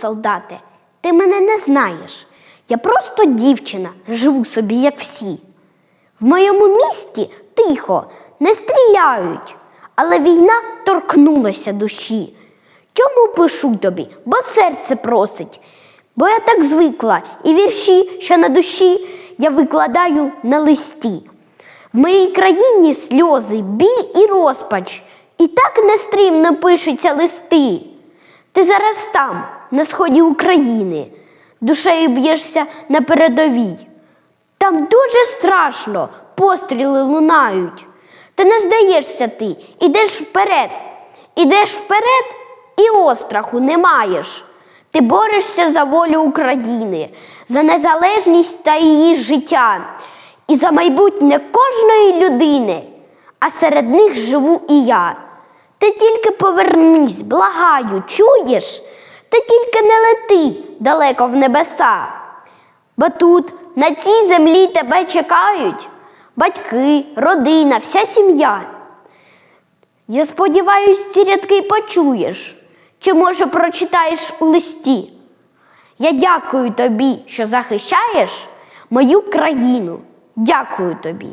Солдате. Ти мене не знаєш. Я просто дівчина, живу собі, як всі. В моєму місті тихо, не стріляють, але війна торкнулася душі. Чому пишу тобі? Бо серце просить, бо я так звикла, і вірші, що на душі, я викладаю на листі. В моїй країні сльози, біль і розпач, і так нестримно пишуться листи. Ти зараз там, на сході України, душею б'єшся на передовій. Там дуже страшно, постріли лунають. Та не здаєшся ти, ідеш вперед, ідеш вперед і остраху не маєш. Ти борешся за волю України, за незалежність та її життя, і за майбутнє кожної людини, а серед них живу і я. Ти тільки повернись, благаю, чуєш? Ти тільки не лети далеко в небеса. Бо тут, на цій землі тебе чекають батьки, родина, вся сім'я. Я сподіваюсь, ці рядки почуєш, чи, може, прочитаєш у листі. Я дякую тобі, що захищаєш мою країну. Дякую тобі.